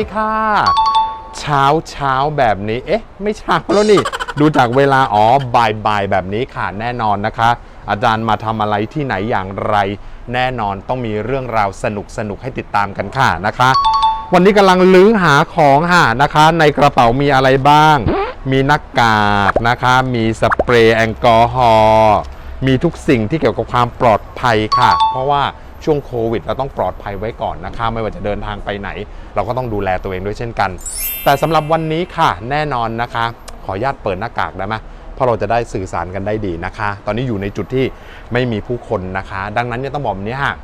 วัสดีค่ะ เช้าเช้าแบบนี้ เอ๊ะ ไม่เช้าแล้วนี่ ดูจากเวลา อ๋อบ่ายบ่ายแบบนี้ค่ะแน่นอนนะคะ อาจารย์มาทำอะไรที่ไหนอย่างไร แน่นอนต้องมีเรื่องราวสนุกสนุกให้ติดตามกันค่ะนะคะ วันนี้กำลังลื้อหาของค่ะนะคะ ในกระเป๋ามีอะไรบ้าง มีหน้ากากนะคะ มีสเปรย์แอลกอฮอล์มีทุกสิ่งที่เกี่ยวกับความปลอดภัยค่ะ เพราะว่า ช่วงโควิดเราต้องปลอดภัยไว้ก่อนนะคะไม่ว่าจะเดินทางไปไหน เราก็ต้องดูแลตัวเองด้วยเช่นกัน แต่สำหรับวันนี้ค่ะแน่นอนนะคะ ขออนุญาตเปิดหน้ากากได้ไหมเพราะเราจะได้สื่อสารกันได้ดีนะคะ ตอนนี้อยู่ในจุดที่ไม่มีผู้คนนะคะ ดังนั้นเนี่ยต้องบอกแบบนี้ค่ะ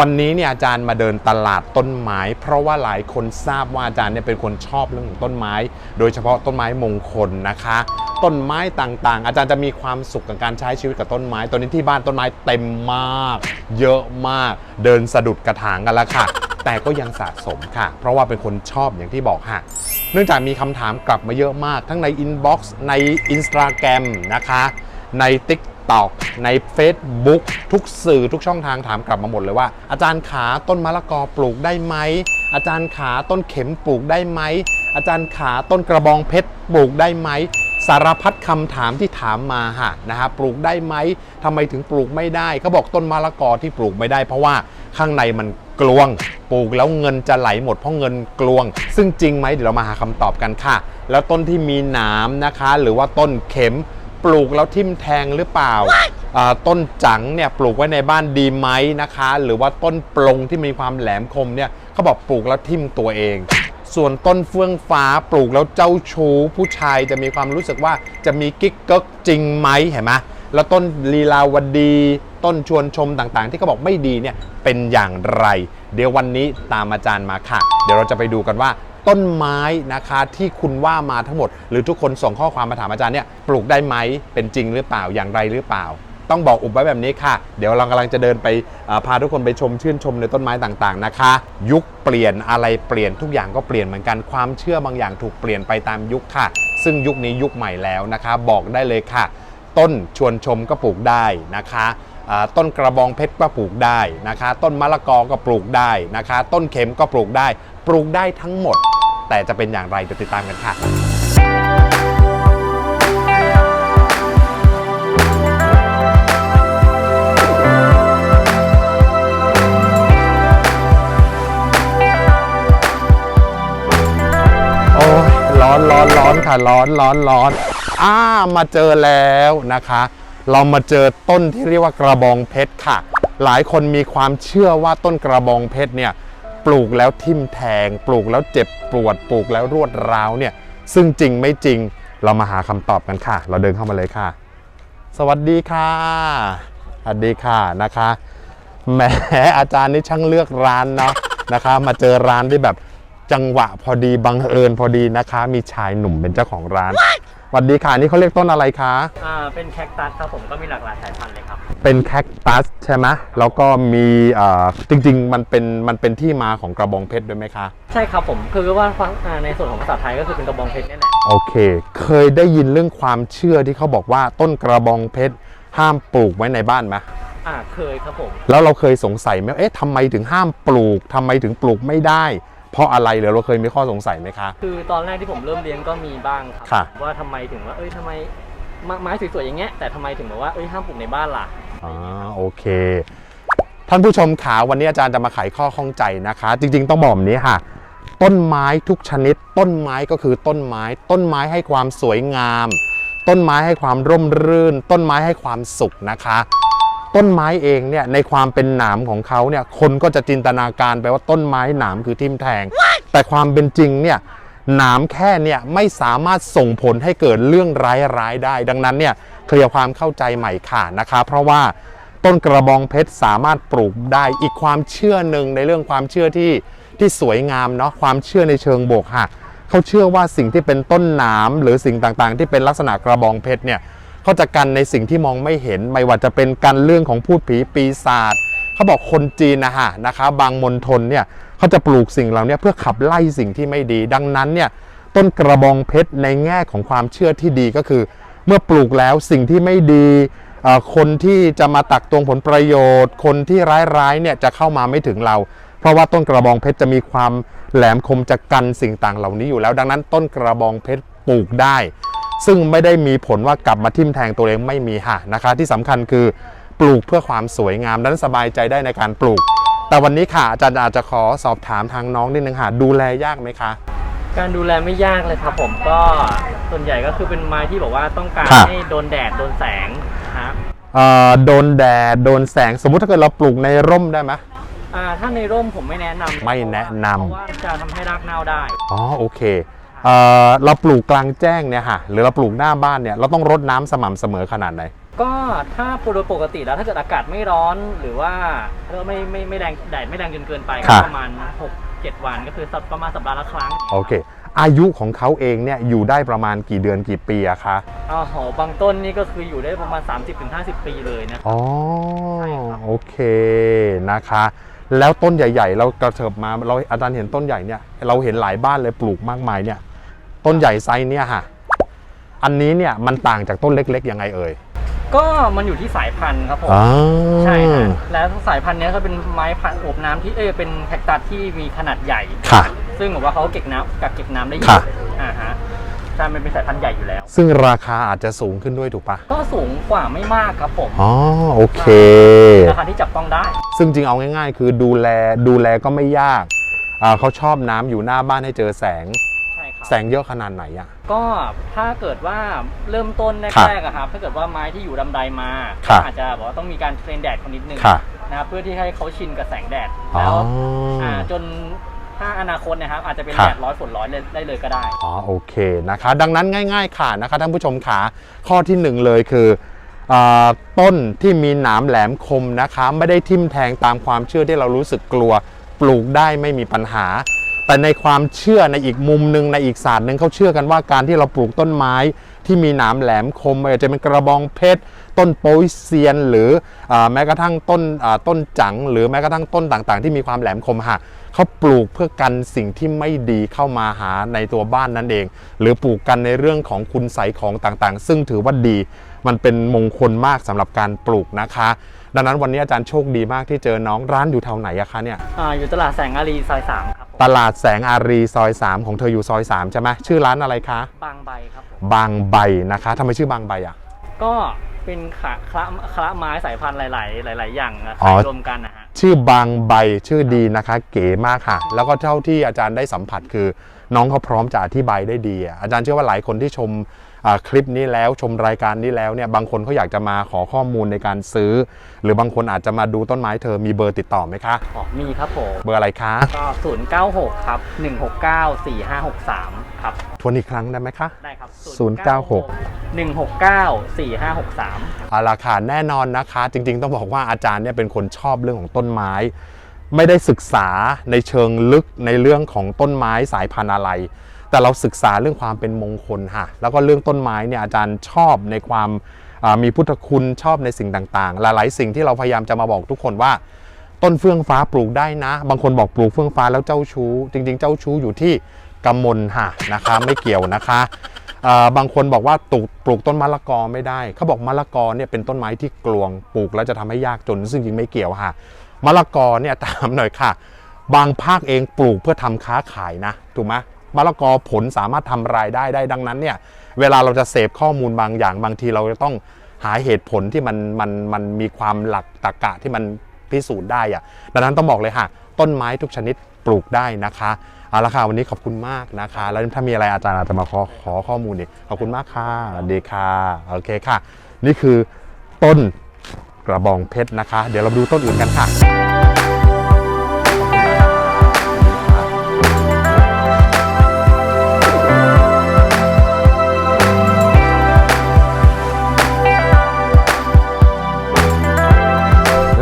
วันนี้เนี่ยอาจารย์มาเดินตลาดต้นไม้ เพราะว่าหลายคนทราบว่าอาจารย์เนี่ยเป็นคนชอบเรื่องของต้นไม้ โดยเฉพาะต้นไม้มงคลนะคะ ต้นไม้ต่างๆ อาจารย์จะมีความสุขกับการใช้ชีวิตกับต้นไม้ ตอนนี้ที่บ้านต้นไม้เต็มมาก เยอะมาก เดินสะดุดกระถางกันแล้วค่ะ แต่ก็ยังสะสมค่ะ เพราะว่าเป็นคนชอบอย่างที่บอกค่ะเนื่องจากมีคำถามกลับมาเยอะมาก ทั้งในอินบ็อกซ์ใน Instagram นะคะใน TikTok ใน Facebook ทุกสื่อทุกช่องทางถามกลับมาหมดเลยว่า อาจารย์ขาต้นมะละกอปลูกได้ไหม อาจารย์ขาต้นเข็มปลูกได้ไหม อาจารย์ขาต้นกระบองเพชรปลูกได้ไหม สารพัดคำถามที่ถามมาฮะนะฮะปลูกได้ไหมทำไมถึงปลูกไม่ได้เขาบอกต้นมะละกอที่ปลูกไม่ได้ เพราะว่าข้างในมันกลวงปลูกแล้วเงินจะไหลหมดเพราะเงินกลวง ซึ่งจริงไหมเดี๋ยวเรามาหาคำตอบกันค่ะ แล้วต้นที่มีหนามนะคะ หรือว่าต้นเข็ม ปลูกแล้วทิ่มแทงหรือเปล่าอ่า ต้นจังเนี่ยปลูกไว้ในบ้านดีไหมนะคะ หรือว่าต้นปลงที่มีความแหลมคมเนี่ยเขาบอกปลูกแล้วทิ่มตัวเอง ส่วนต้นเฟื่องฟ้าปลูกแล้วเจ้าชู้ผู้ชายจะมีความรู้สึกว่าจะมีกิ๊กเก๊กจริงไหมเห็นไหมแล้วต้นลีลาวดี ต้นชวนชมต่างๆ ที่เขาบอกไม่ดีเนี่ยเป็นอย่างไร เดี๋ยววันนี้ตามอาจารย์มาค่ะ เดี๋ยวเราจะไปดูกันว่า ต้นไม้นะคะที่คุณว่ามาทั้งหมด หรือทุกคนส่งข้อความมาถามอาจารย์เนี่ยปลูกได้ไหมเป็นจริงหรือเปล่าอย่างไรหรือเปล่า ต้องบอกอุบไว้แบบนี้ค่ะ เดี๋ยวเรากำลังจะเดินไปพาทุกคนไปชมชื่นชมในต้นไม้ต่างๆนะคะ ยุคเปลี่ยนอะไรเปลี่ยนทุกอย่างก็เปลี่ยนเหมือนกันความเชื่อบางอย่างถูกเปลี่ยนไปตามยุคค่ะ ซึ่งยุคนี้ยุคใหม่แล้วนะคะ บอกได้เลยค่ะ ต้นชวนชมก็ปลูกได้นะคะต้นกระบองเพชรก็ปลูกได้นะคะ ต้นมะละกอก็ปลูกได้นะคะ ต้นเข็มก็ปลูกได้ ปลูกได้ทั้งหมด แต่จะเป็นอย่างไรเดี๋ยวติดตามกันค่ะโอ้ยร้อนร้อนร้อนค่ะร้อนร้อนร้อนอ่ามาเจอแล้วนะคะ เรามาเจอต้นที่เรียกว่ากระบองเพชรค่ะ หลายคนมีความเชื่อว่าต้นกระบองเพชรเนี่ย ปลูกแล้วทิ่มแทง ปลูกแล้วเจ็บปวดปลูกแล้วรวดร้าวเนี่ย ซึ่งจริงไม่จริงเรามาหาคำตอบกันค่ะ เราเดินเข้ามาเลยค่ะ สวัสดีค่ะสวัสดีค่ะนะคะแหมอาจารย์นี่ช่างเลือกร้านเนาะนะคะ มาเจอร้านที่แบบจังหวะพอดีบังเอิญพอดีนะคะ มีชายหนุ่มเป็นเจ้าของร้าน วัสดีค่ะนี่เขาเรียกต้นอะไรคะอ่าเป็นแคคตัสครับผมก็มีหลากหลายสายพันธุ์เลยครับ เป็นแคคตัสใช่ไหมแล้วก็มีเอ่อจริง ๆ มันเป็นมันเป็นที่มาของกระบองเพชรด้วยไหมคะ ใช่ครับผมคือว่าอ่าในส่วนของภาษาไทยก็คือเป็นกระบองเพชรนี่แหละโอเค เคยได้ยินเรื่องความเชื่อที่เขาบอกว่าต้นกระบองเพชรห้ามปลูกไว้ในบ้านไหมอ่าเคยครับผม แล้วเราเคยสงสัยไหมเอ๊ะทำไมถึงห้ามปลูกทำไมถึงปลูกไม่ได้ เพราะอะไรหรือเราเคยมีข้อสงสัยไหมคะ คือตอนแรกที่ผมเริ่มเลี้ยงก็มีบ้างครัค่ะว่าทำไมถึงว่าเอ้ยทำไมไม้ไม้สวยๆอย่างเงี้ยแต่ทำไมถึงบอกว่าเอ้ยห้ามปลูกในบ้านล่ะ อ่าโอเค ท่านผู้ชมขาวันนี้อาจารย์จะมาไขข้อข้องใจนะคะ จริง ๆ ต้องบอกแบบนี้ค่ะ ต้นไม้ทุกชนิด ต้นไม้ก็คือต้นไม้ ต้นไม้ให้ความสวยงาม ต้นไม้ให้ความร่มรื่น ต้นไม้ให้ความสุขนะคะ ต้นไม้เองเนี่ยในความเป็นหนามของเขาเนี่ยคนก็จะจินตนาการไปว่าต้นไม้หนามคือทิ่มแทง แต่ความเป็นจริงเนี่ยหนามแค่เนี่ยไม่สามารถส่งผลให้เกิดเรื่องร้ายๆได้ ดังนั้นเนี่ยเคลียร์ความเข้าใจใหม่ค่ะนะคะ เพราะว่าต้นกระบองเพชรสามารถปลูกได้อีกความเชื่อหนึ่งในเรื่องความเชื่อที่ที่สวยงามเนาะความเชื่อในเชิงบวกค่ะเขาเชื่อว่าสิ่งที่เป็นต้นหนามหรือสิ่งต่างๆ ที่เป็นลักษณะกระบองเพชรเนี่ย เขาจะกันในสิ่งที่มองไม่เห็น ไม่ว่าจะเป็นกันเรื่องของพูดผีปีศาจเขาบอกคนจีนนะฮะนะคะบางมณฑลเนี่ยเขาจะปลูกสิ่งเหล่านี้เพื่อขับไล่สิ่งที่ไม่ดี ดังนั้นเนี่ยต้นกระบองเพชรในแง่ของความเชื่อที่ดีก็คือ เมื่อปลูกแล้วสิ่งที่ไม่ดีคนที่จะมาตักตวงผลประโยชน์ คนที่ร้ายๆเนี่ยจะเข้ามาไม่ถึงเรา เพราะว่าต้นกระบองเพชรจะมีความแหลมคมจะกันสิ่งต่างเหล่านี้อยู่แล้ว ดังนั้นต้นกระบองเพชรปลูกได้ ซึ่งไม่ได้มีผลว่ากลับมาทิ่มแทงตัวเองไม่มีค่ะนะคะ ที่สำคัญคือปลูกเพื่อความสวยงามนั้นสบายใจได้ในการปลูก แต่วันนี้ค่ะอาจารย์อาจจะขอสอบถามทางน้องนิดนึงค่ะดูแลยากไหมคะ การดูแลไม่ยากเลยครับผมก็ส่วนใหญ่ก็คือเป็นไม้ที่บอกว่าต้องการครับให้โดนแดดโดนแสงนะครับเอ่อโดนแดดโดนแสงสมมุติถ้าเกิดเราปลูกในร่มได้ไหมอ่าถ้าในร่มผมไม่แนะนำไม่แนะนำเพราะว่าจะทำให้รากเน่าได้อ๋อโอเค เอ่อเราปลูกกลางแจ้งเนี่ยค่ะหรือเราปลูกหน้าบ้านเนี่ยเราต้องรดน้ำสม่ำเสมอขนาดไหนก็ถ้าโดยปกติแล้วถ้าเกิดอากาศไม่ร้อนหรือว่าไม่ไม่ไม่แรงแดดไม่แรงจนเกินไปครัก็บประมาณ 6 7 วันก็คือสัปประมาณสัปดาห์ละครั้งโอเค อายุของเขาเองเนี่ยอยู่ได้ประมาณกี่เดือนกี่ปีอะคะอ๋อโหบางต้นนี่ก็คืออยู่ได้ประมาณ 30-50 ปีเลยนะอ๋อใช่ครับโอเคนะคะแล้วต้นใหญ่ ๆ เรากระเถิบมาเราอาจารย์เห็นต้นใหญ่เนี่ยเราเห็นหลายบ้านเลยปลูกมากมายเนี่ย ต้นใหญ่ไซส์เนี่ยค่ะ อันนี้เนี่ยมันต่างจากต้นเล็กๆยังไงเอ่ย ก็มันอยู่ที่สายพันธุ์ครับผมอ๋อใช่ฮะแล้วสายพันธุ์เนี้ยก็เป็นไม้พันธุ์โอบน้ำที่เอยเป็นแคคตัสที่มีขนาดใหญ่ ค่ะ ซึ่งบอกว่าเขาเก็บน้ำกักเก็บน้ำได้เยค่ะอะอ่าฮะใช่มันเป็นสายพันธุ์ใหญ่อยู่แล้ว ซึ่งราคาอาจจะสูงขึ้นด้วยถูกปะก็สูงกว่าไม่มากครับผมอ๋อโอเค ราคาที่จับต้องได้ ซึ่งจริงเอาง่ายๆ คือดูแลดูแลก็ไม่ยากอ่าเขาชอบน้ำอยู่หน้าบ้านให้เจอแสงใช่ครับ แสงเยอะขนาดไหนอะก็ถ้าเกิดว่าเริ่มต้นครับแรกๆอะครับถ้าเกิดว่าไม้ที่อยู่ลำไดมาครับอาจจะบอกว่าต้องมีการเทรนแดดคนนิดนึงค่ะนะครับเพื่อที่ให้เขาชินกับแสงแดดอ๋อแล้วอ่าจนถ้าอนาคตนะครับอาจจะเป็นครับแดดร้อยฝนร้อยเลยได้เลยก็ได้อ๋อโอเคนะคะ ดังนั้นง่าย ๆ ค่ะนะคะท่านผู้ชมขาข้อที่หนึ่งเลยคืออาต้นที่มีหนามแหลมคมนะคะ ไม่ได้ทิ่มแทงตามความเชื่อที่เรารู้สึกกลัว ปลูกได้ไม่มีปัญหา แต่ในความเชื่อในอีกมุมหนึ่งในอีกศาสตร์หนึ่งเขาเชื่อกันว่าการที่เราปลูกต้นไม้ที่มีหนามแหลมคมไม่ว่าจจะเป็นกระบองเพชรต้นโปยเซียน หรืออแม้กระทั่งต้นต้นจัง หรือแม้กระทั่งต้นต่างๆ ที่มีความแหลมคมค่ะเขาปลูกเพื่อกันสิ่งที่ไม่ดีเข้ามาหาในตัวบ้านนั่นเอง หรือปลูกกันในเรื่องของคุณใสของต่างๆ ซึ่งถือว่าดี มันเป็นมงคลมากสำหรับการปลูกนะคะ ดังนั้นวันนี้อาจารย์โชคดีมากที่เจอน้องร้านอยู่แถวไหนอะคะเนี่ยอ่าอยู่ตลาดแสงอารีซอยสามครับผมตลาดแสงอารีซอย 3 ของเธออยู่ซอย3ใช่ไหมชื่อร้านอะไรคะ บางใบครับผมบางใบนะคะทำไมชื่อบางใบอะ ก็เป็นคะคละคละไม้สายพันธุ์หลาย ๆ หลาย ๆ อย่างนะอ๋อขายรวมกันนะฮะชื่อบางใบชื่อดีนะคะ เก๋มากค่ะ แล้วก็เท่าที่อาจารย์ได้สัมผัสคือ น้องเขาพร้อมจะอธิบายได้ดีอะอาจารย์เชื่อว่าหลายคนที่ชมอ่า คลิปนี้แล้วชมรายการนี้แล้วเนี่ยบางคนเขาอยากจะมาขอข้อมูลในการซื้อ หรือบางคนอาจจะมาดูต้นไม้เธอมีเบอร์ติดต่อไหมคะอ๋อมีครับผมเบอร์อะไรคะก็096ครับ169 4563ครับทวนอีกครั้งได้ไหมคะได้ครับ096 169 4563เอาละค่ะแน่นอนนะคะ จริงๆ ต้องบอกว่าอาจารย์เนี่ยเป็นคนชอบเรื่องของต้นไม้ ไม่ได้ศึกษาในเชิงลึกในเรื่องของต้นไม้สายพันธุ์อะไร แต่เราศึกษาเรื่องความเป็นมงคลค่ะแล้วก็เรื่องต้นไม้เนี่ยอาจารย์ชอบในความมีพุทธคุณชอบในสิ่งต่างๆ หลายๆสิ่งที่เราพยายามจะมาบอกทุกคนว่า ต้นเฟื่องฟ้าปลูกได้นะ บางคนบอกปลูกเฟื่องฟ้าแล้วเจ้าชู้ จริง ๆ เจ้าชู้อยู่ที่กำมลค่ะนะคะไม่เกี่ยวนะคะบางคนบอกว่าปลูกปลูกต้นมะละกอไม่ได้ เขาบอกมะละกอเนี่ยเป็นต้นไม้ที่กลวงปลูกแล้วจะทำให้ยากจน ซึ่งจริงไม่เกี่ยวค่ะมะละกอเนี่ยตามหน่อยค่ะ บางภาคเองปลูกเพื่อทำค้าขายนะถูกไหม มะละกอผลสามารถทำรายได้ได้ดังนั้นเนี่ยเวลาเราจะเสพข้อมูลบางอย่างบางทีเราจะต้องหาเหตุผลที่มันมันมันมีความหลักตรรกะที่มันพิสูจน์ได้อะดังนั้นต้องบอกเลยค่ะต้นไม้ทุกชนิดปลูกได้นะคะเอาละค่ะวันนี้ขอบคุณมากนะคะ แล้วถ้ามีอะไรอาจารย์อาจจะมาขอขอข้อมูลอีกขอบคุณมากค่ะสวัสดีค่ะโอเคค่ะ นี่คือต้นกระบองเพชรนะคะ เดี๋ยวเราดูต้นอื่นกันค่ะ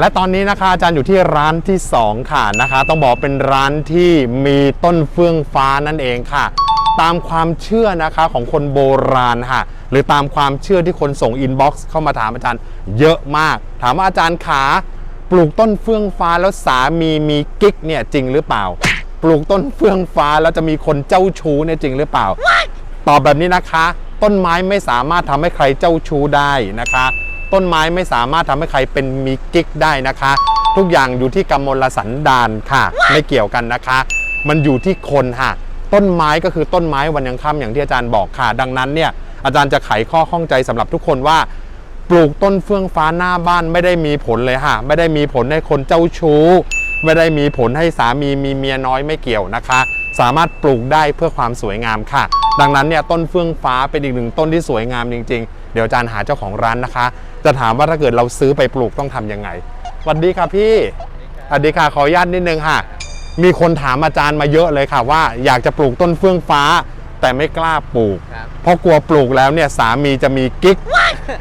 และตอนนี้นะคะอาจารย์อยู่ที่ร้านที่ 2 ค่ะนะคะ ต้องบอกเป็นร้านที่มีต้นเฟื่องฟ้านั่นเองค่ะ ตามความเชื่อนะคะของคนโบราณค่ะ หรือตามความเชื่อที่คนส่งอินบ็อกซ์เข้ามาถามอาจารย์เยอะมาก ถามว่าอาจารย์ขาปลูกต้นเฟื่องฟ้าแล้วสามีมีกิ๊กเนี่ยจริงหรือเปล่า ปลูกต้นเฟื่องฟ้าแล้วจะมีคนเจ้าชู้เนี่ยจริงหรือเปล่า ตอบแบบนี้นะคะ ต้นไม้ไม่สามารถทำให้ใครเจ้าชู้ได้นะคะ ต้นไม้ไม่สามารถทำให้ใครเป็นมีกิ๊กได้นะคะ ทุกอย่างอยู่ที่กำมลสันดานค่ะ ไม่เกี่ยวกันนะคะ มันอยู่ที่คนค่ะ ต้นไม้ก็คือต้นไม้วันยังค่ำอย่างที่อาจารย์บอกค่ะ ดังนั้นเนี่ยอาจารย์จะไขข้อข้องใจสำหรับทุกคนว่า ปลูกต้นเฟื่องฟ้าหน้าบ้านไม่ได้มีผลเลยค่ะ ไม่ได้มีผลให้คนเจ้าชู้ ไม่ได้มีผลให้สามีมีเมียน้อยไม่เกี่ยวนะคะ สามารถปลูกได้เพื่อความสวยงามค่ะ ดังนั้นเนี่ยต้นเฟื่องฟ้าเป็นอีกหนึ่งต้นที่สวยงามจริง ๆ เดี๋ยวอาจารย์หาเจ้าของร้านนะคะ จะถามว่าถ้าเกิดเราซื้อไปปลูกต้องทำยังไงสวัสดีค่ะพี่สวัสดีค่ะขออนุญาตนิดนึงค่ะ มีคนถามอาจารย์มาเยอะเลยค่ะ ว่าอยากจะปลูกต้นเฟื่องฟ้า แต่ไม่กล้าปลูก ครับ เพราะกลัวปลูกแล้วเนี่ยสามีจะมีกิ๊ก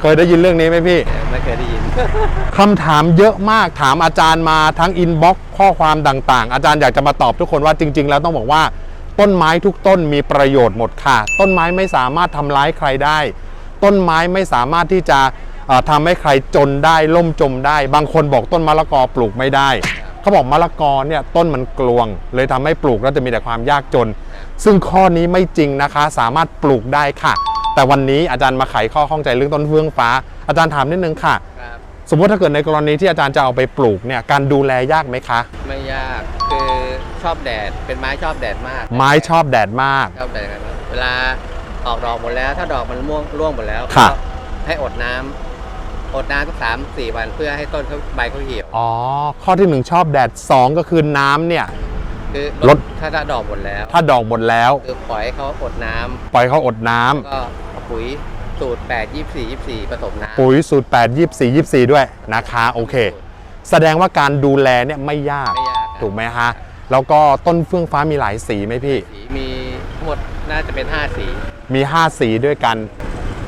เคยได้ยินเรื่องนี้ไหมพี่ ไม่เคยได้ยิน คำถามเยอะมากถามอาจารย์มาทั้งอินบ็อกซ์ข้อความต่างๆ อาจารย์อยากจะมาตอบทุกคนว่าจริง ๆ แล้วต้องบอกว่า ต้นไม้ทุกต้นมีประโยชน์หมดค่ะ ต้นไม้ไม่สามารถทำร้ายใครได้ ต้นไม้ไม่สามารถที่จะเอ่อ ทำให้ใครจนได้ล่มจมได้ บางคนบอกต้นมะละกอปลูกไม่ได้ เขาบอกมะละกอเนี่ยต้นมันกลวง เลยทำให้ปลูกแล้วจะมีแต่ความยากจน ซึ่งข้อนี้ไม่จริงนะคะ สามารถปลูกได้ค่ะ แต่วันนี้อาจารย์มาไขข้อข้องใจเรื่องต้นเฟื่องฟ้า อาจารย์ถามนิดนึงค่ะครับสมมติถ้าเกิดในกรณีที่อาจารย์จะเอาไปปลูกเนี่ยการดูแลยากไหมคะ ไม่ยากคือชอบแดดเป็นไม้ชอบแดดมาก ไม้ชอบแดดมากชอบแดดครับเวลาออกดอกหมดแล้ว ถ้าดอกมันม่วงร่วงหมดแล้วค่ะก็ให้อดน้ำ อดน้ำสักสามสี่วันเพื่อให้ต้นเขาใบเขาเหี่ยว อ๋อ ข้อที่หนึ่งชอบแดดสองก็คือน้ำเนี่ย คือลด ถ้าถ้าดอกหมดแล้วถ้าดอกหมดแล้ว คือปล่อยให้เขาอดน้ำปล่อยเขาอดน้ำก็เอาปุ๋ยสูตร8 24 24ผสมน้ำปุ๋ยสูตร8 24 24 ด้วยนะคะโอเค แสดงว่าการดูแลเนี่ยไม่ยาก ไม่ยากครับถูกไหมฮะ แล้วก็ต้นเฟื่องฟ้ามีหลายสีไหมพี่ สีมีทั้งหมดน่าจะเป็น5สี มี 5 สีด้วยกัน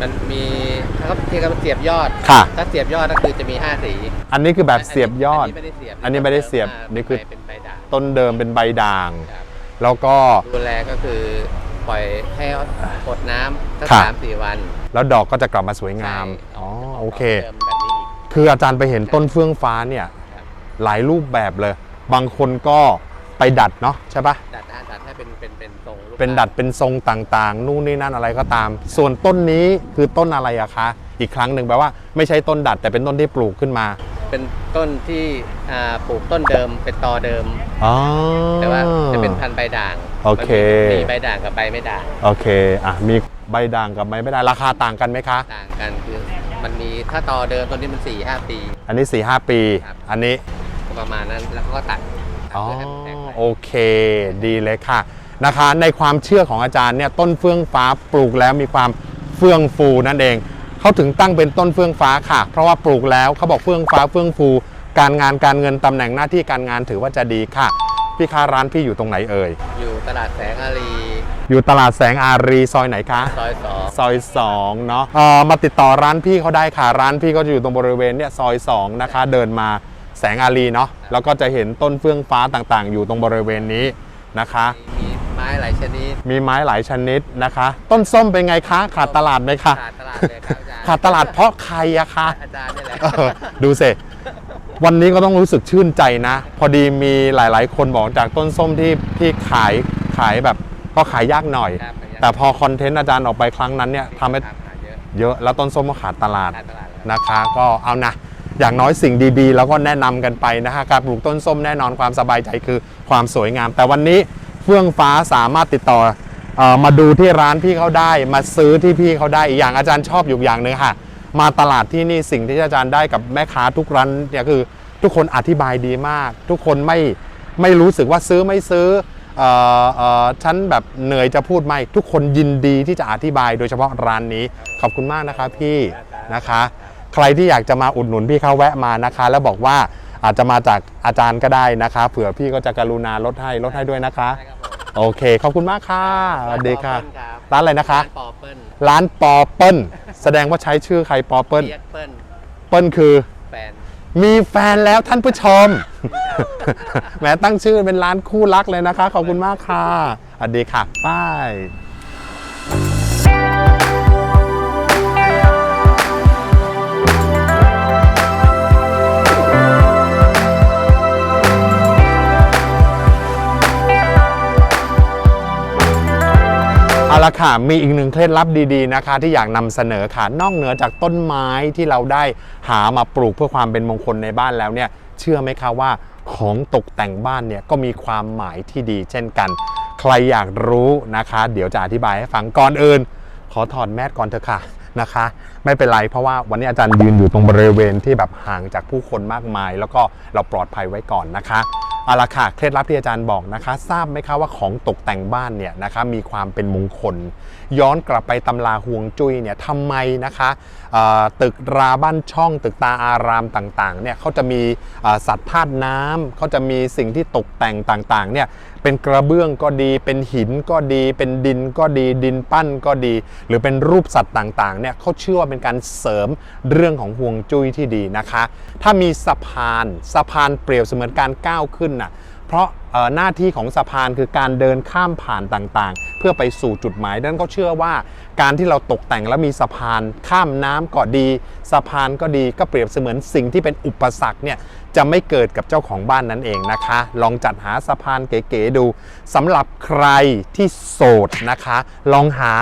มันมีถ้าเขาที่เขาเสียบยอด ค่ะ ถ้าเสียบยอดก็คือจะมี 5 สีอันนี้คือแบบเสียบยอดนนี้ไม่ได้เสียบอันนี้ไม่ได้เสียบานี่คือ เป็นใบด่างต้นเดิมเป็นใบด่าง ครับแล้วก็ ดูแลก็คือปล่อยให้กดน้ำสักครับสามสี่วันแล้วดอกก็จะกลับมาสวยงาม ใช่อ๋อจะกโอเคดอกเดิมแบบนี้อีก คืออาจารย์ไปเห็นต้นเฟื่องฟ้าเนี่ย ครับ หลายรูปแบบเลย บางคนก็ไปดัดเนาะใช่ปะดัดนะดัดให้ เป็นเป็นเป็นทรงรูปเป็นดัดเป็นทรงต่างๆ นู่นนี่นั่นอะไรก็ตาม ส่วนต้นนี้คือต้นอะไรอะคะ อีกครั้งหนึ่งแปลว่าไม่ใช่ต้นดัดแต่เป็นต้นที่ปลูกขึ้นมา เป็นต้นที่อ่าปลูกต้นเดิมเป็นตอเดิม อ๋อ แต่ว่าจะเป็นพันธุ์ใบด่างโอเค มันมีมีใบด่างกับใบไม่ด่างโอเคอะมีใบด่างกับใบไม่ได้ราคาต่างกันไหมคะ ต่างกันคือมันมีถ้าตอเดิมต้นนี้มัน4ี่ห้าปี อันนี้4 5ปี ครับ อันนี้ประมาณนั้นแล้วเขาก็ตัด อ๋อเพื่อให้มันแตกใบโอเค ดีเลยค่ะนะคะ ในความเชื่อของอาจารย์เนี่ยต้นเฟื่องฟ้าปลูกแล้วมีความเฟื่องฟูนั่นเองเขาถึงตั้งเป็นต้นเฟื่องฟ้าค่ะ เพราะว่าปลูกแล้วเขาบอกเฟื่องฟ้าเฟื่องฟู การงานการเงินตำแหน่งหน้าที่การงานถือว่าจะดีค่ะพี่ค้าร้านพี่อยู่ตรงไหนเอ่ยอยู่ตลาดแสงอารีอยู่ตลาดแสงอารีซอยไหนคะ ซอยสองซอย2เนาะเอ่อมาติดต่อร้านพี่เขาได้ค่ะ ร้านพี่ก็จะอยู่ตรงบริเวณเนี่ยซอย2นะคะ เดินมา แสงอารีเนาะแล้วก็จะเห็นต้นเฟื่องฟ้าต่างๆ อยู่ตรงบริเวณนี้นะคะ มีไม้หลายชนิด มีไม้หลายชนิดนะคะ ต้นส้มเป็นไงคะ ขาดตลาดไหมคะขาดตลาดเลยครับอาจารย์ขาดตลาดเพราะใครอะคะอาจารย์นี่แหละเออดูสิวันนี้ก็ต้องรู้สึกชื่นใจนะ พอดีมีหลายๆ คนบอกจากต้นส้มที่ที่ขายขายแบบก็ขายยากหน่อย ครับแต่พอคอนเทนต์อาจารย์ออกไปครั้งนั้นเนี่ยทำให้ครับหาเยอะเยอะแล้วต้นส้มก็ขาดตลาดขาดตลาดแล้วนะคะ ก็เอานะ อย่างน้อยสิ่งดีๆ แล้วก็แนะนำกันไปนะคะการปลูกต้นส้มแน่นอนความสบายใจคือความสวยงาม แต่วันนี้เฟื่องฟ้าสามารถติดต่อออมาดูที่ร้านพี่เขาได้ มาซื้อที่พี่เขาได้อีกอย่างอาจารย์ชอบอยู่อย่างหนึ่งค่ะ มาตลาดที่นี่สิ่งที่อาจารย์ได้กับแม่ค้าทุกร้านเนี่ยคือทุกคนอธิบายดีมาก ทุกคนไม่ไม่รู้สึกว่าซื้อไม่ซื้อเอ่อเอ่อฉันแบบเหนื่อยจะพูดไม่ ทุกคนยินดีที่จะอธิบายโดยเฉพาะร้านนี้ ขอบคุณมากนะคะพี่นะคะ ใครที่อยากจะมาอุดหนุนพี่เขาแวะมานะคะ แล้วบอกว่าอาจจะมาจากอาจารย์ก็ได้นะคะ เผื่อพี่ก็จะกรุณาลดให้ลดให้ด้วยนะคะใช่ครับผมโอเคขอบคุณมากค่ะสวัสดีค่ะปอเปิ้ลรับร้านอะไรนะคะร้านปอเปิ้ลร้านปอเปิ้ลแสดงว่าใช้ชื่อใครปอเปิ้ลเรียกเปิ้ลเปิ้ลคือแฟนมีแฟนแล้วท่านผู้ชม แหมตั้งชื่อเป็นร้านคู่รักเลยนะคะ ขอบคุณมากค่ะสวัสดีค่ะป้าย เอาละค่ะ มีอีกหนึ่งเคล็ดลับดีๆนะคะ ที่อยากนำเสนอค่ะ นอกเหนือจากต้นไม้ที่เราได้หามาปลูกเพื่อความเป็นมงคลในบ้านแล้วเนี่ย เชื่อไหมคะว่าของตกแต่งบ้านเนี่ยก็มีความหมายที่ดีเช่นกัน ใครอยากรู้นะคะ เดี๋ยวจะอธิบายให้ฟังก่อนอื่น ขอถอดแมสก่อนเถอะค่ะนะคะ ไม่เป็นไรเพราะว่าวันนี้อาจารย์ยืนอยู่ตรงบริเวณที่แบบห่างจากผู้คนมากมาย แล้วก็เราปลอดภัยไว้ก่อนนะคะ เอาละค่ะ เคล็ดลับที่อาจารย์บอกนะคะ ทราบไหมคะว่าของตกแต่งบ้านเนี่ยนะคะมีความเป็นมงคล ย้อนกลับไปตำราห่วงจุ้ยเนี่ยทำไมนะคะตึกราบ้านช่อง ตึกตาอารามต่างๆเนี่ยเขาจะมีสัตว์ธาตุน้ำเขาจะมีสิ่งที่ตกแต่งต่างๆเนี่ย เป็นกระเบื้องก็ดี เป็นหินก็ดี เป็นดินก็ดี ดินปั้นก็ดี หรือเป็นรูปสัตว์ต่างๆเนี่ยเขาเชื่อว่าเป็นการเสริมเรื่องของห่วงจุ้ยที่ดีนะคะ ถ้ามีสะพานสะพานเปรียบเสมือนการก้าวขึ้นน่ะเพราะ หน้าที่ของสะพานคือการเดินข้ามผ่านต่างๆ เพื่อไปสู่จุดหมายดังนั้นเขาเชื่อว่า การที่เราตกแต่งแล้วมีสะพานข้ามน้ำก็ดี สะพานก็ดีก็เปรียบเสมือนสิ่งที่เป็นอุปสรรคเนี่ยจะไม่เกิดกับเจ้าของบ้านนั่นเองนะคะ ลองจัดหาสะพานเก๋ๆดูสำหรับใครที่โสดนะคะ ลองหา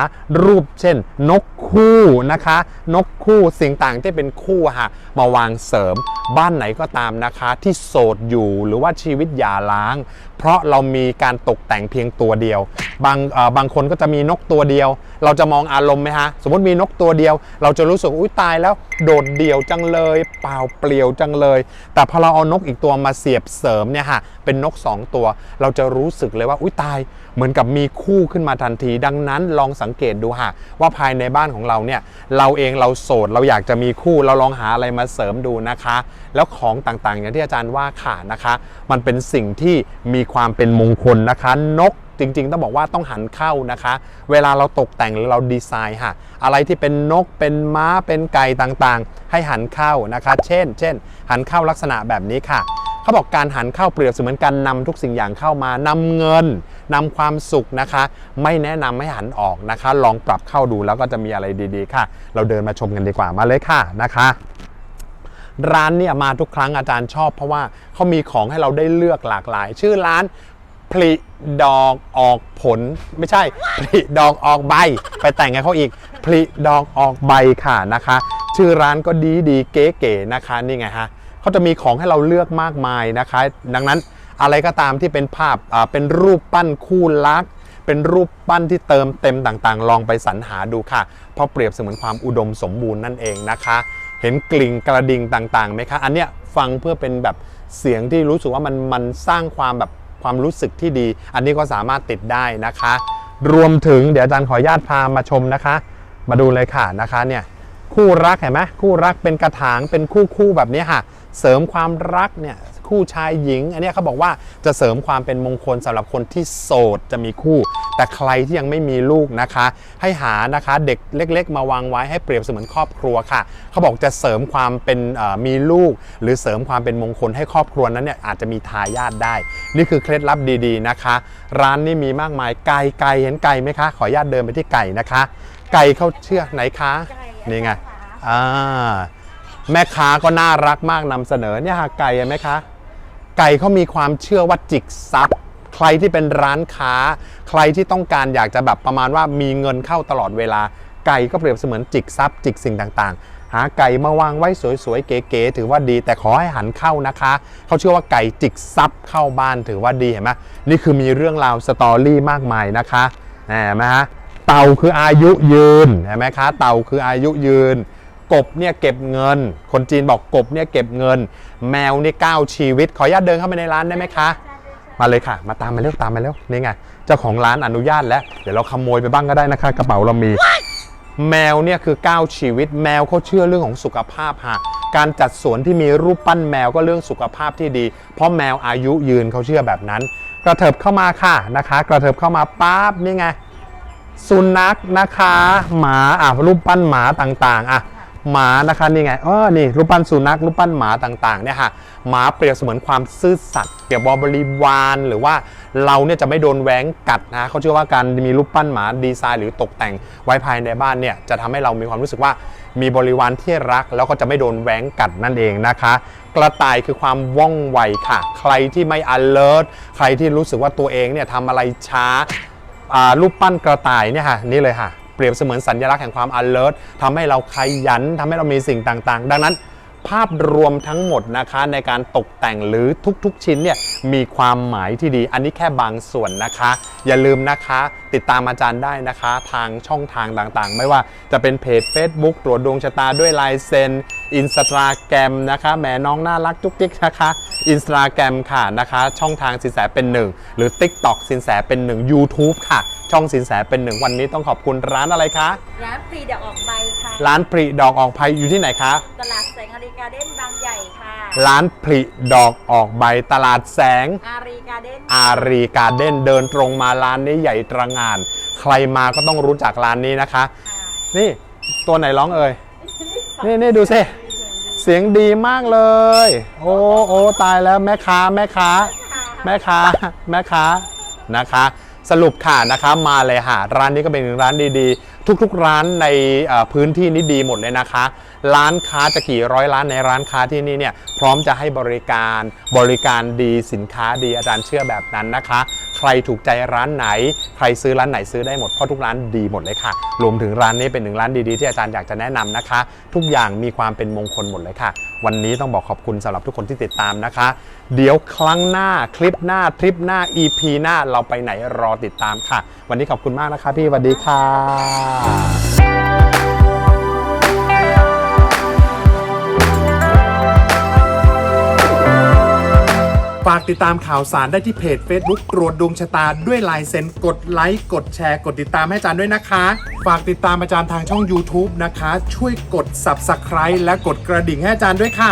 รูปเช่น นกคู่นะคะ นกคู่สิ่งต่างที่เป็นคู่อะค่ะมาวางเสริมบ้านไหนก็ตามนะคะ ที่โสดอยู่หรือว่าชีวิตหย่าร้างเพราะเรามีการตกแต่งเพียงตัวเดียว บางบางคนก็จะมีนกตัวเดียว เราจะมองอารมณ์ไหมฮะ สมมติมีนกตัวเดียว เราจะรู้สึกอุ้ยตายแล้วโดดเดี่ยวจังเลย เปล่าเปลี่ยวจังเลย แต่พอเราเอานกอีกตัวมาเสียบเสริมเนี่ยฮะเป็นนก 2 ตัว เราจะรู้สึกเลยว่าอุ้ยตาย เหมือนกับมีคู่ขึ้นมาทันที ดังนั้นลองสังเกตดูฮะว่าภายในบ้านของเราเนี่ยเราเองเราโสดเราอยากจะมีคู่เราลองหาอะไรมาเสริมดูนะคะ แล้วของต่างๆ อย่างที่อาจารย์ว่าค่ะนะคะ มันเป็นสิ่งที่มีความเป็นมงคลนะคะนกจริงๆ ต้องบอกว่าต้องหันเข้านะคะ เวลาเราตกแต่งหรือเราดีไซน์ค่ะ อะไรที่เป็นนกเป็นม้าเป็นไก่ต่างๆ ให้หันเข้านะคะ เช่น เช่น หันเข้าลักษณะแบบนี้ค่ะ เขาบอกการหันเข้าเปรียบเสมือนการนำทุกสิ่งอย่างเข้ามานำเงินนำความสุขนะคะ ไม่แนะนำให้หันออกนะคะ ลองปรับเข้าดูแล้วก็จะมีอะไรดีๆ ค่ะ เราเดินมาชมกันดีกว่ามาเลยค่ะนะคะร้านเนี่ยมาทุกครั้งอาจารย์ชอบ เพราะว่าเขามีของให้เราได้เลือกหลากหลาย ชื่อร้านผลิดอกออกผลไม่ใช่ผลิดอกออกใบ ไปแต่งให้เขาอีกผลิดอกออกใบค่ะนะคะ ชื่อร้านก็ดีดีๆเก๋ๆนะคะนี่ไงฮะ เขาจะมีของให้เราเลือกมากมายนะคะ ดังนั้นอะไรก็ตามที่เป็นภาพอ่าเป็นรูปปั้นคู่รัก เป็นรูปปั้นที่เติมเต็มต่างๆ ลองไปสรรหาดูค่ะ เพราะเปรียบเสมือนความอุดมสมบูรณ์นั่นเองนะคะ เห็นกลิ่งกระดิ่งต่างๆไหมคะ อันเนี้ยฟังเพื่อเป็นแบบเสียงที่รู้สึกว่ามันมันสร้างความแบบความรู้สึกที่ดี อันนี้ก็สามารถติดได้นะคะ รวมถึงเดี๋ยวอาจารย์ขออนุญาตพามาชมนะคะ มาดูเลยค่ะนะคะเนี่ยคู่รักเห็นไหมคู่รักเป็นกระถางเป็นคู่คู่แบบนี้ค่ะ เสริมความรักเนี่ยคู่ชายหญิง อันเนี้ยเขาบอกว่าจะเสริมความเป็นมงคลสำหรับคนที่โสดจะมีคู่ แต่ใครที่ยังไม่มีลูกนะคะ ให้หานะคะเด็กเล็ก ๆ มาวางไว้ให้เปรียบเสมือนครอบครัวค่ะ เขาบอกจะเสริมความเป็นเอ่อมีลูก หรือเสริมความเป็นมงคลให้ครอบครัวนั้นเนี่ยอาจจะมีทายาทได้ นี่คือเคล็ดลับดีๆนะคะ ร้านนี้มีมากมายไก่ไก่เห็นไก่ไหมคะ ขออนุญาตเดินไปที่ไก่นะคะ ไก่เขาเชื่อกไหนคะนี่ไงอ่า แม่ค้าก็น่ารักมากนำเสนอเนี่ยค่ะไก่เห็นไหมคะ ไก่เขามีความเชื่อว่าจิกทรัพย์ ใครที่เป็นร้านค้า ใครที่ต้องการอยากจะแบบประมาณว่ามีเงินเข้าตลอดเวลา ไก่ก็เปรียบเสมือนจิกทรัพย์ จิกสิ่งต่างๆ หาไก่มาวางไว้สวยๆ เก๋ๆถือว่าดี แต่ขอให้หันเข้านะคะ เขาเชื่อว่าไก่จิกทรัพย์เข้าบ้านถือว่าดีเห็นไหมนี่คือมีเรื่องราวสตอรี่มากมายนะคะเห็นไหมฮะเต่าคืออายุยืนเห็นไหมคะ เต่าคืออายุยืน กบเนี่ยเก็บเงิน คนจีนบอกกบเนี่ยเก็บเงิน แมวนี่ก้าวชีวิต ขออนุญาตเดินเข้าไปในร้านได้ไหมคะ มาเลยค่ะ มาตามมาเร็วตามมาเร็วนี่ไงเจ้าของร้านอนุญาตแล้ว เดี๋ยวเราขโมยไปบ้างก็ได้นะคะ กระเป๋าเรามี แมวเนี่ยคือก้าวชีวิต แมวเขาเชื่อเรื่องของสุขภาพฮะการจัดสวนที่มีรูปปั้นแมวก็เรื่องสุขภาพที่ดี เพราะแมวอายุยืนเขาเชื่อแบบนั้น กระเถิบเข้ามาค่ะนะคะ กระเถิบเข้ามาปั๊บนี่ไงสุนัขนะคะ หมาอะรูปปั้นหมาต่างๆอะ หมานะคะนี่ไงเออนี่รูปปั้นสุนัขรูปปั้นหมาต่างๆเนี่ยค่ะหมาเปรียบเสมือนความซื่อสัตย์เปรียบบริวารหรือว่าเราเนี่ยจะไม่โดนแหวงกัดนะเขาเชื่อว่าการมีรูปปั้นหมาดีไซน์ หรือตกแต่งไว้ภายในบ้านเนี่ยจะทำให้เรามีความรู้สึกว่ามีบริวารที่รัก แล้วก็จะไม่โดนแหวงกัดนั่นเองนะคะ กระต่ายคือความว่องไวค่ะ ใครที่ไม่ alert ใครที่รู้สึกว่าตัวเองเนี่ยทำอะไรช้ารูปปั้นกระต่ายเนี่ยค่ะนี่เลยค่ะ เปรียบเสมือนสัญลักษณ์แห่งความ alert ทำให้เราขยันทำให้เรามีสิ่งต่างๆ ดังนั้น ภาพรวมทั้งหมดนะคะในการตกแต่งหรือทุกๆ ชิ้นเนี่ยมีความหมายที่ดี อันนี้แค่บางส่วนนะคะ อย่าลืมนะคะ ติดตามอาจารย์ได้นะคะ ทางช่องทางต่างๆ ไม่ว่าจะเป็นเพจ Facebook ตรวจดวงชะตาด้วยลายเซ็นอินสตาแกรมนะคะแหมน้องน่ารักจุกจิกนะคะอินสตาแกรมค่ะนะคะ ช่องทางสินแสเป็นหนึ่งหรือ TikTok สินแสเป็นหนึ่ง YouTube ค่ะ ช่องสินแสเป็นหนึ่งวันนี้ต้องขอบคุณร้านอะไรคะ ร้านปรีดอกออกใบค่ะ ร้านปริดอกออกภัยอยู่ที่ไหนคะ ตลาดแสงอารี การ์เด้นบางใหญ่ค่ะร้านผลิดอกออกใบตลาดแสง อารีการ์เด้นอารีการ์เด้นเดินตรงมาร้านนี้ใหญ่ตระหงาน ใครมาก็ต้องรู้จักร้านนี้นะคะ นี่ตัวไหนร้องเอ่ย นี่นี่ดูสิเสียงดีมากเลย โอ้โอ้ตายแล้วแม่ค้าแม่ค้า แม่ค้าแม่ค้านะคะ สรุปค่ะนะคะมาเลยค่ะร้านนี้ก็เป็นร้านดีๆ ทุกๆร้านในเอ่อพื้นที่นี้ดีหมดเลยนะคะ ร้านค้าจะกี่ร้อยร้านในร้านค้าที่นี่เนี่ยพร้อมจะให้บริการบริการดีสินค้าดีอาจารย์เชื่อแบบนั้นนะคะ ใครถูกใจร้านไหน ใครซื้อร้านไหนซื้อได้หมดเพราะทุกร้านดีหมดเลยค่ะรวมถึงร้านนี้เป็นหนึ่งร้านดีๆที่อาจารย์อยากจะแนะนำนะคะ ทุกอย่างมีความเป็นมงคลหมดเลยค่ะ วันนี้ต้องบอกขอบคุณสำหรับทุกคนที่ติดตามนะคะ เดี๋ยวครั้งหน้าคลิปหน้าทริปหน้า EP หน้าเราไปไหนรอติดตามค่ะ วันนี้ขอบคุณมากนะคะพี่สวัสดีค่ะ ฝากติดตามข่าวสารได้ที่เพจ Facebook ตรวจดวงชะตาด้วยลายเซ็นกดไลค์กดแชร์ กดติดตามให้อาจารย์ด้วยนะคะ ฝากติดตามอาจารย์ทางช่อง YouTube นะคะ ช่วยกด Subscribe และกดกระดิ่งให้อาจารย์ด้วยค่ะ